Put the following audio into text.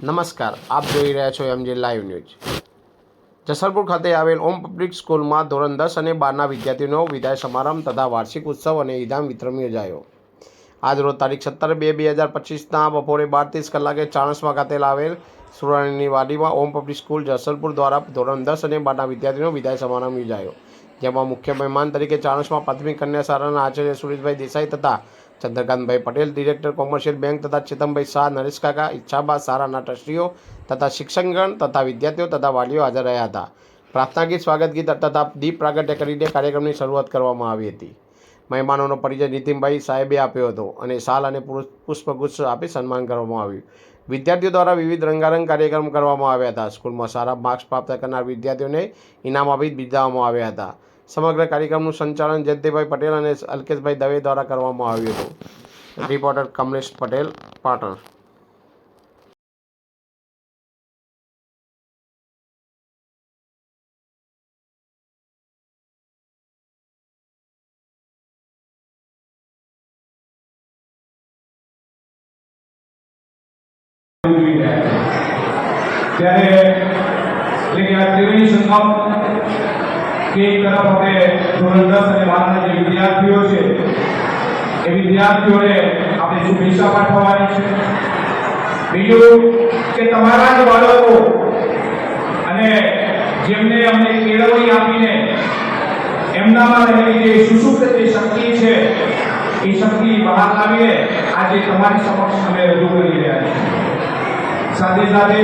નમસ્કાર, આપ જોઈ રહ્યા છો એમજે લાઈવ ન્યૂઝ જસલપુર ખાતે આવેલ ઓમ પબ્લિક સ્કૂલમાં ધોરણ દસ અને બારના વિદ્યાર્થીઓનો વિદાય સમારંભ તથા વાર્ષિક ઉત્સવ અને ઈદામ વિતરણ યોજાયો. આજ રોજ તારીખ સત્તર બે બે હજાર પચીસના બપોરે બાર ત્રીસ કલાકે ચાણસમાં ખાતે આવેલ સુરાણીની વાડીમાં ઓમ પબ્લિક સ્કૂલ જસલપુર દ્વારા ધોરણ દસ અને બારના વિદ્યાર્થીઓનો વિદાય સમારંભ યોજાયો. જેમાં મુખ્ય મહેમાન તરીકે ચાણસમાં પ્રાથમિક કન્યા શાળાના આચાર્ય સુરેશભાઈ દેસાઈ તથા Chandrakantbhai Patel director commercial bank તથા ચેતનભાઈ શાહ, નરેશ કાકા, ઈચ્છાબા, સારાના ટ્રસ્ટીઓ તથા શિક્ષકગણ તથા વિદ્યાર્થીઓ તથા વાલીઓ હાજર રહ્યા હતા. પ્રાર્થના ગીત, સ્વાગત ગીત તથા દીપ પ્રાગટ્ય કરીને કાર્યક્રમની શરૂઆત કરવામાં આવી હતી. મહેમાનોનો પરિચય નીતિનભાઈ સાહેબે આપ્યો હતો અને શાલ અને પુષ્પગુચ્છ આપી સન્માન કરવામાં આવ્યું. વિદ્યાર્થીઓ દ્વારા વિવિધ રંગારંગ કાર્યક્રમ કરવામાં આવ્યા હતા. સ્કૂલમાં સારા માર્ક્સ પ્રાપ્ત કરનાર વિદ્યાર્થીઓને ઇનામ આપી બિરદાવવામાં આવ્યા હતા. સમગ્ર કાર્યક્રમનું સંચાલન જયંતિભાઈ પટેલ અને અલ્કેશભાઈ દવે દ્વારા કરવામાં આવ્યું હતું. રિપોર્ટર કમલેશ પટેલ, પાટણ. ત્યારે એટલે કે એક તરફ આપણે ધોરણ અને બારના જે વિદ્યાર્થીઓ છે, એ વિદ્યાર્થીઓને આપણે શુભેચ્છા પાઠવવાની છે. બીજું કે તમારા જ બાળકો અને જેમને અમને કેળવણી આપીને એમનામાં રહેલી જે સુષુપ્ત જે શક્તિ છે, એ શક્તિ બહાર લાવીને આજે તમારી સમક્ષ અમે રજૂ કરી રહ્યા છીએ. સાથે સાથે